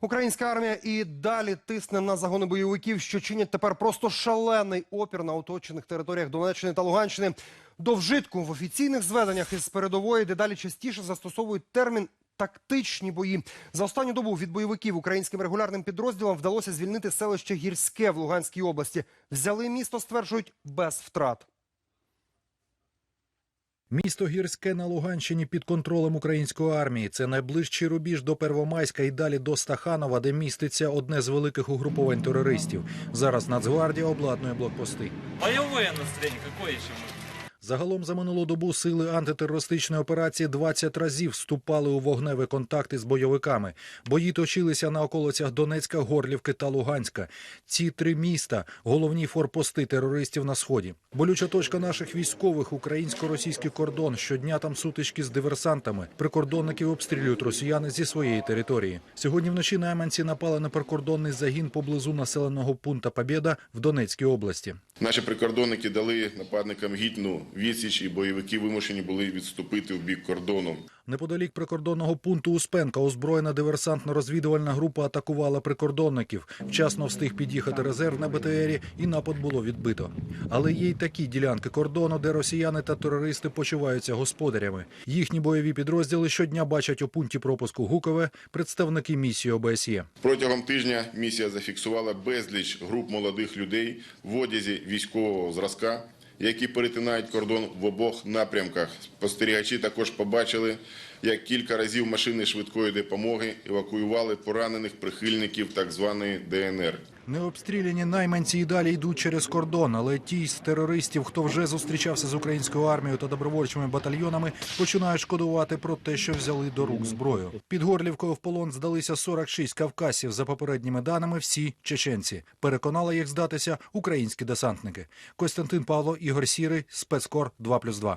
Українська армія і далі тисне на загони бойовиків, що чинять тепер просто шалений опір на оточених територіях Донеччини та Луганщини. До вжитку в офіційних зведеннях із передової дедалі частіше застосовують термін тактичні бої. За останню добу від бойовиків українським регулярним підрозділам вдалося звільнити селище Гірське в Луганській області. Взяли місто, стверджують, без втрат. Місто Гірське на Луганщині під контролем української армії. Це найближчий рубіж до Первомайська і далі до Стаханова, де міститься одне з великих угруповань терористів. Зараз Нацгвардія обладнує блокпости. Бойовий настрій який ще еще? Загалом за минулу добу сили антитерористичної операції 20 разів вступали у вогневі контакти з бойовиками. Бої точилися на околицях Донецька, Горлівки та Луганська. Ці три міста головні форпости терористів на сході. Болюча точка наших військових українсько-російський кордон. Щодня там сутички з диверсантами. Прикордонників обстрілюють росіяни зі своєї території. Сьогодні вночі найманці напали на прикордонний загін поблизу населеного пункта Побєда в Донецькій області. Наші прикордонники дали нападникам гідну відсіч, і бойовики вимушені були відступити в бік кордону. Неподалік прикордонного пункту Успенка озброєна диверсантно-розвідувальна група атакувала прикордонників. Вчасно встиг під'їхати резерв на БТРі, і напад було відбито. Але є й такі ділянки кордону, де росіяни та терористи почуваються господарями. Їхні бойові підрозділи щодня бачать у пункті пропуску Гукове представники місії ОБСЄ. Протягом тижня місія зафіксувала безліч груп молодих людей в одязі військового зразка, які перетинають кордон в обох напрямках. Спостерігачі також побачили, як кілька разів машини швидкої допомоги евакуювали поранених прихильників так званої ДНР. Необстріляні найманці і далі йдуть через кордон, але ті з терористів, хто вже зустрічався з українською армією та добровольчими батальйонами, починають шкодувати про те, що взяли до рук зброю. Під Горлівкою в полон здалися 46 кавказців. За попередніми даними, всі чеченці. Переконали їх здатися українські десантники. Костянтин Павло, Ігор Сірий, спецкор 2+,2.